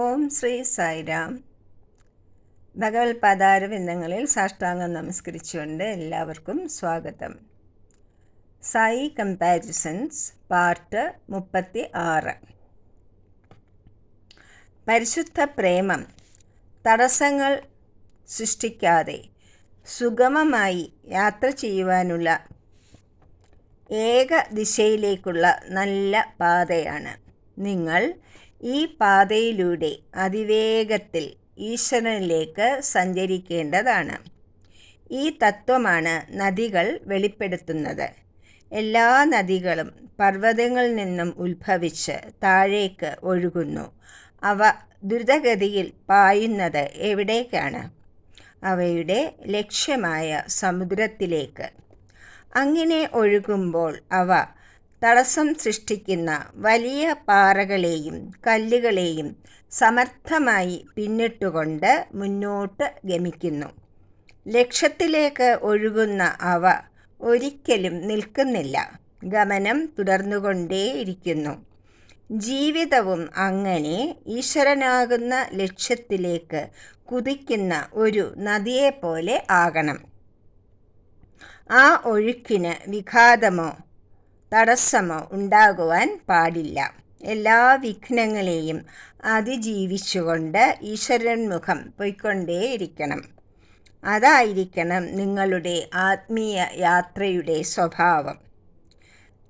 ഓം ശ്രീ സായിരാം. ഭഗവത് പാതാരവിന്ദങ്ങളിൽ സാഷ്ടാംഗം നമസ്കരിച്ചുകൊണ്ട് എല്ലാവർക്കും സ്വാഗതം. സായി കമ്പാരിസൺസ് പാർട്ട് മുപ്പത്തി ആറ് പരിശുദ്ധ പ്രേമം തടസ്സങ്ങൾ സൃഷ്ടിക്കാതെ സുഗമമായി യാത്ര ചെയ്യുവാനുള്ള ഏക ദിശയിലേക്കുള്ള നല്ല പാതയാണ്. നിങ്ങൾ ഈ പാതയിലൂടെ അതിവേഗത്തിൽ ഈശ്വരനിലേക്ക് സഞ്ചരിക്കേണ്ടതാണ്. ഈ തത്വമാണ് നദികൾ വെളിപ്പെടുത്തുന്നത്. എല്ലാ നദികളും പർവതങ്ങളിൽ നിന്നും ഉത്ഭവിച്ച് താഴേക്ക് ഒഴുകുന്നു. അവ ദ്രുതഗതിയിൽ പായുന്നത് എവിടേക്കാണ്? അവയുടെ ലക്ഷ്യമായ സമുദ്രത്തിലേക്ക്. അങ്ങനെ ഒഴുകുമ്പോൾ അവ തടസ്സം സൃഷ്ടിക്കുന്ന വലിയ പാറകളെയും കല്ലുകളെയും സമർത്ഥമായി പിന്നിട്ടുകൊണ്ട് മുന്നോട്ട് ഗമിക്കുന്നു. ലക്ഷ്യത്തിലേക്ക് ഒഴുകുന്ന അവ ഒരിക്കലും നിൽക്കുന്നില്ല. ഗമനം തുടർന്നുകൊണ്ടേയിരിക്കുന്നു. ജീവിതവും അങ്ങനെ ഈശ്വരനാകുന്ന ലക്ഷ്യത്തിലേക്ക് കുതിക്കുന്ന ഒരു നദിയെപ്പോലെ ആകണം. ആ ഒഴുക്കിന് വിഘാതമോ തടസ്സമോ ഉണ്ടാകുവാൻ പാടില്ല. എല്ലാ വിഘ്നങ്ങളെയും അതിജീവിച്ചുകൊണ്ട് ഈശ്വരന്മുഖം പൊയ്ക്കൊണ്ടേയിരിക്കണം. അതായിരിക്കണം നിങ്ങളുടെ ആത്മീയ യാത്രയുടെ സ്വഭാവം.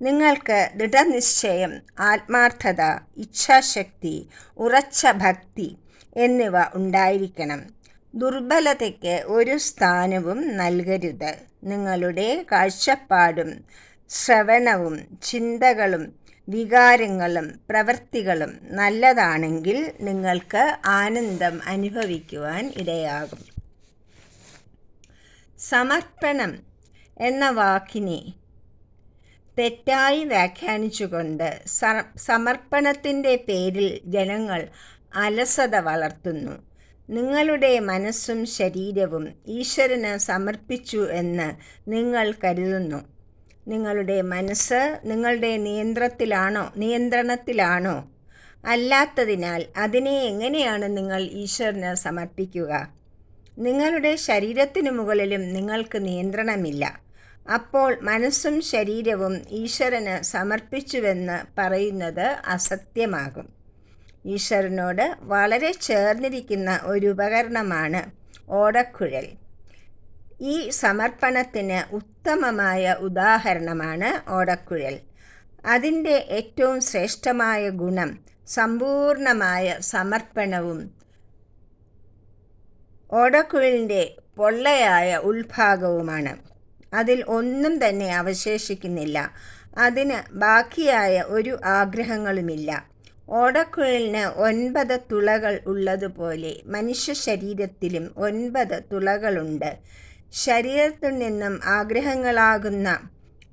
നിങ്ങൾക്ക് ദൃഢനിശ്ചയം ആത്മാർത്ഥത ഇച്ഛാശക്തി ഉറച്ച ഭക്തി എന്നിവ ഉണ്ടായിരിക്കണം. ദുർബലതയ്ക്ക് ഒരു സ്ഥാനവും നൽകരുത്. നിങ്ങളുടെ കാഴ്ചപ്പാടും ശ്രവണവും ചിന്തകളും വികാരങ്ങളും പ്രവൃത്തികളും നല്ലതാണെങ്കിൽ നിങ്ങൾക്ക് ആനന്ദം അനുഭവിക്കുവാൻ ഇടയാകും. സമർപ്പണം എന്ന വാക്കിനെ തെറ്റായി വ്യാഖ്യാനിച്ചുകൊണ്ട് സമർപ്പണത്തിന്റെ പേരിൽ ജനങ്ങൾ അലസത വളർത്തുന്നു. നിങ്ങളുടെ മനസ്സും ശരീരവും ഈശ്വരന് സമർപ്പിച്ചു എന്ന് നിങ്ങൾ കരുതുന്നു. നിങ്ങളുടെ മനസ്സ് നിങ്ങളുടെ നിയന്ത്രണത്തിലാണോ നിയന്ത്രണത്തിലാണോ? അല്ലാത്തതിനാൽ അതിനെ എങ്ങനെയാണ് നിങ്ങൾ ഈശ്വരന് സമർപ്പിക്കുക? നിങ്ങളുടെ ശരീരത്തിനു മുകളിലും നിങ്ങൾക്ക് നിയന്ത്രണമില്ല. അപ്പോൾ മനസ്സും ശരീരവും ഈശ്വരന് സമർപ്പിച്ചുവെന്ന് പറയുന്നത് അസത്യമാകും. ഈശ്വരനോട് വളരെ ചേർന്നിരിക്കുന്ന ഒരു ഉപകരണമാണ് ഓടക്കുഴൽ. ഈ സമർപ്പണത്തിന് ഉത്തമമായ ഉദാഹരണമാണ് ഓടക്കുഴൽ. അതിന്റെ ഏറ്റവും ശ്രേഷ്ഠമായ ഗുണം സമ്പൂർണമായ സമർപ്പണവും ഓടക്കുഴലിന്റെ പൊള്ളയായ ഉൾഭാഗവുമാണ്. അതിൽ ഒന്നും തന്നെ അവശേഷിക്കുന്നില്ല. അതിന് ബാക്കിയായ ഒരു ആഗ്രഹങ്ങളുമില്ല. ഓടക്കുഴലിന് ഒൻപത് തുളകൾ ഉള്ളതുപോലെ മനുഷ്യ ശരീരത്തിലും ഒൻപത് തുളകളുണ്ട്. ശരീരത്തിൽ നിന്നും ആഗ്രഹങ്ങളാകുന്ന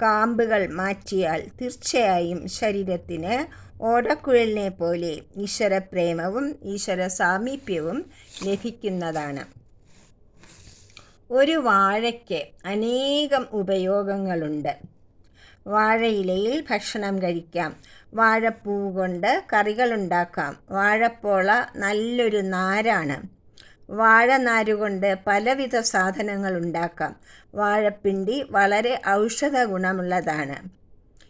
കാമ്പുകൾ മാറ്റിയാൽ തീർച്ചയായും ശരീരത്തിന് ഓടക്കുഴലിനെ പോലെ ഈശ്വരപ്രേമവും ഈശ്വര സാമീപ്യവും ലഭിക്കുന്നതാണ്. ഒരു വാഴയ്ക്ക് അനേകം ഉപയോഗങ്ങളുണ്ട്. വാഴയിലയിൽ ഭക്ഷണം കഴിക്കാം. വാഴപ്പൂ കൊണ്ട് കറികളുണ്ടാക്കാം വാഴപ്പോള നല്ലൊരു നാരാണ്. വാഴനാരുകൊണ്ട് പലവിധ സാധനങ്ങൾ ഉണ്ടാക്കാം. വാഴപ്പിണ്ടി വളരെ ഔഷധ ഗുണമുള്ളതാണ്.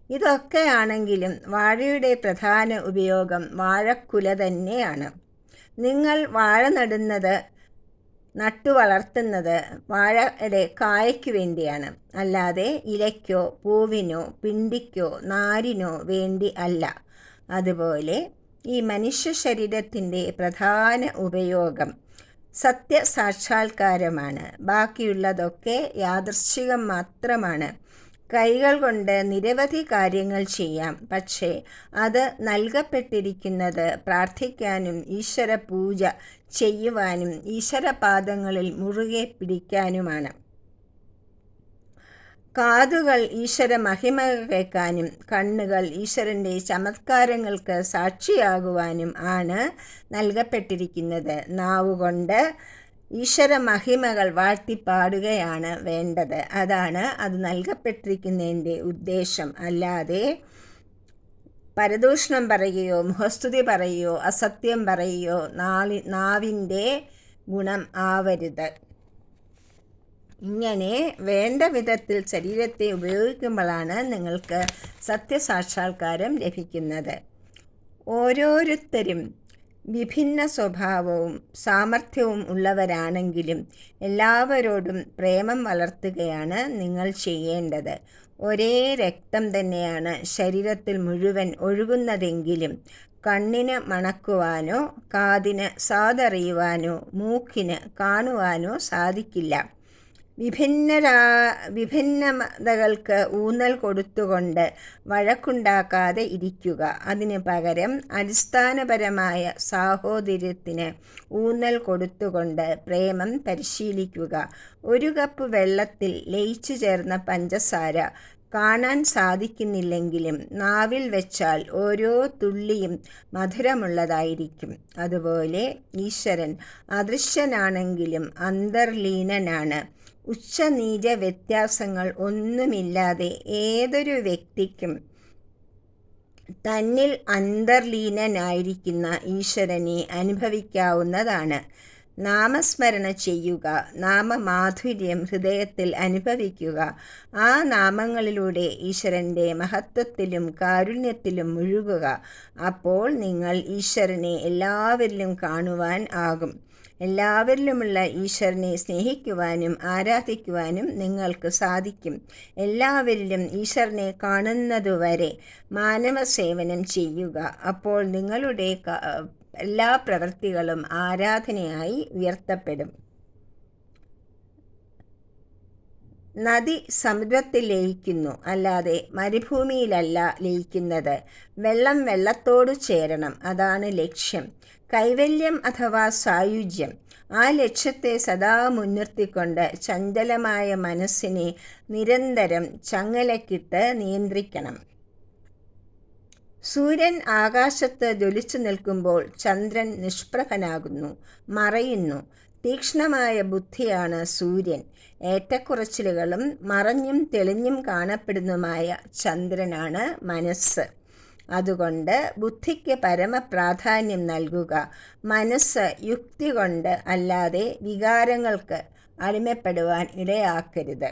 ഇതൊക്കെയാണെങ്കിലും വാഴയുടെ പ്രധാന ഉപയോഗം വാഴക്കുല തന്നെയാണ്. നിങ്ങൾ വാഴ നടുന്നത് നട്ടു വളർത്തുന്നത് വാഴയുടെ കായയ്ക്ക് വേണ്ടിയാണ്. അല്ലാതെ ഇലയ്ക്കോ പൂവിനോ പിണ്ടിക്കോ നാരിനോ വേണ്ടി അല്ല. അതുപോലെ ഈ മനുഷ്യ ശരീരത്തിന്റെ പ്രധാന ഉപയോഗം സത്യസാക്ഷാത്കാരമാണ്. ബാക്കിയുള്ളതൊക്കെ യാദൃശ്ചികം മാത്രമാണ്. കൈകൾ കൊണ്ട് നിരവധി കാര്യങ്ങൾ ചെയ്യാം. പക്ഷേ അത് നൽകപ്പെട്ടിരിക്കുന്നത് പ്രാർത്ഥിക്കാനും ഈശ്വര പൂജ ചെയ്യുവാനും ഈശ്വരപാദങ്ങളിൽ മുറുകെ പിടിക്കാനുമാണ്. കാതുകൾ ഈശ്വര മഹിമ കേൾക്കാനും കണ്ണുകൾ ഈശ്വരന്റെ ചമത്കാരങ്ങൾക്ക് സാക്ഷിയാകുവാനും ആണ് നൽകപ്പെട്ടിരിക്കുന്നത്. നാവുകൊണ്ട് ഈശ്വര മഹിമകൾ വാഴ്ത്തിപ്പാടുകയാണ് വേണ്ടത്. അതാണ് അത് നൽകപ്പെട്ടിരിക്കുന്നതിന്റെ ഉദ്ദേശം. അല്ലാതെ പരദൂഷണം പറയുകയോ മുഖസ്തുതി പറയുകയോ അസത്യം പറയുകയോ നാളി നാവിന്റെ ഗുണം ആവരുത്. ഇങ്ങനെ വേണ്ട വിധത്തിൽ ശരീരത്തെ ഉപയോഗിക്കുമ്പോഴാണ് നിങ്ങൾക്ക് സത്യസാക്ഷാത്കാരം ലഭിക്കുന്നത്. ഓരോരുത്തരും വിഭിന്ന സ്വഭാവവും സാമർഥ്യവും ഉള്ളവരാണെങ്കിലും എല്ലാവരോടും പ്രേമം വളർത്തുകയാണ് നിങ്ങൾ ചെയ്യേണ്ടത്. ഒരേ രക്തം തന്നെയാണ് ശരീരത്തിൽ മുഴുവൻ ഒഴുകുന്നതെങ്കിലും കണ്ണിന് മണക്കുവാനോ കാതിന് സാതറിയുവാനോ മൂക്കിന് കാണുവാനോ സാധിക്കില്ല. വിഭിന്നരാ വിഭിന്നതകൾക്ക് ഊന്നൽ കൊടുത്തുകൊണ്ട് വഴക്കുണ്ടാക്കാതെ ഇരിക്കുക. അതിന് പകരം അടിസ്ഥാനപരമായ സാഹോദര്യത്തിന് ഊന്നൽ കൊടുത്തുകൊണ്ട് പ്രേമം പരിശീലിക്കുക. ഒരു കപ്പ് വെള്ളത്തിൽ ലയിച്ചു ചേർന്ന പഞ്ചസാര കാണാൻ സാധിക്കുന്നില്ലെങ്കിലും നാവിൽ വെച്ചാൽ ഓരോ തുള്ളിയും മധുരമുള്ളതായിരിക്കും. അതുപോലെ ഈശ്വരൻ അദൃശ്യനാണെങ്കിലും അന്തർലീനനാണ്. ഉച്ചനീച വ്യത്യാസങ്ങൾ ഒന്നുമില്ലാതെ ഏതൊരു വ്യക്തിക്കും തന്നിൽ അന്തർലീനനായിരിക്കുന്ന ഈശ്വരനെ അനുഭവിക്കാവുന്നതാണ്. നാമസ്മരണ ചെയ്യുക നാമമാധുര്യം ഹൃദയത്തിൽ അനുഭവിക്കുക ആ നാമങ്ങളിലൂടെ ഈശ്വരന്റെ മഹത്വത്തിലും കാരുണ്യത്തിലും മുഴുകുക. അപ്പോൾ നിങ്ങൾ ഈശ്വരനെ എല്ലാവരിലും കാണുവാൻ ആകും. എല്ലാവരിലുമുള്ള ഈശ്വരനെ സ്നേഹിക്കുവാനും ആരാധിക്കുവാനും നിങ്ങൾക്ക് സാധിക്കും. എല്ലാവരിലും ഈശ്വരനെ കാണുന്നതുവരെ മാനവ സേവനം ചെയ്യുക. അപ്പോൾ നിങ്ങളുടെ എല്ലാ പ്രവൃത്തികളും ആരാധനയായി ഉയർത്തപ്പെടും. നദി സമുദ്രത്തിൽ ലയിക്കുന്നു അല്ലാതെ മരുഭൂമിയിലല്ല ലയിക്കുന്നത്. വെള്ളം വെള്ളത്തോട് ചേരണം അതാണ് ലക്ഷ്യം. കൈവല്യം അഥവാ സായുജ്യം. ആ ലക്ഷ്യത്തെ സദാ മുൻനിർത്തിക്കൊണ്ട് ചഞ്ചലമായ മനസ്സിനെ നിരന്തരം ചങ്ങലക്കിട്ട് നിയന്ത്രിക്കണം. സൂര്യൻ ആകാശത്ത് ജ്വലിച്ചു നിൽക്കുമ്പോൾ ചന്ദ്രൻ നിഷ്പ്രഭനാകുന്നു മറയുന്നു. തീക്ഷ്ണമായ ബുദ്ധിയാണ് സൂര്യൻ. ഏറ്റക്കുറച്ചിലുകളും മറഞ്ഞും തെളിഞ്ഞും കാണപ്പെടുന്നതുമായ ചന്ദ്രനാണ് മനസ്സ്. അതുകൊണ്ട് ബുദ്ധിക്ക് പരമപ്രാധാന്യം നൽകുക. മനസ്സ് യുക്തി കൊണ്ട് അല്ലാതെ വികാരങ്ങൾക്ക് അടിമപ്പെടുവാൻ ഇടയാക്കരുത്.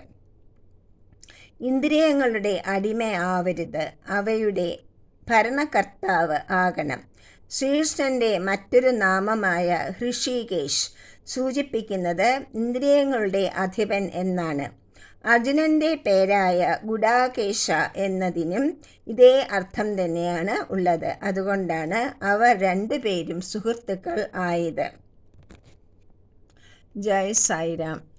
ഇന്ദ്രിയങ്ങളുടെ അടിമയാവരുത് അവയുടെ ഭരണകർത്താവ് ആകണം. ശ്രീകൃഷ്ണന്റെ മറ്റൊരു നാമമായ ഹൃഷികേശ് സൂചിപ്പിക്കുന്നത് ഇന്ദ്രിയങ്ങളുടെ അധിപൻ എന്നാണ്. അർജുനന്റെ പേരായ ഗുഡാകേശ എന്നതിനും ഇതേ അർത്ഥം തന്നെയാണ് ഉള്ളത്. അതുകൊണ്ടാണ് അവർ രണ്ടുപേരും സുഹൃത്തുക്കൾ ആയത്. ജയ് സായിരാം.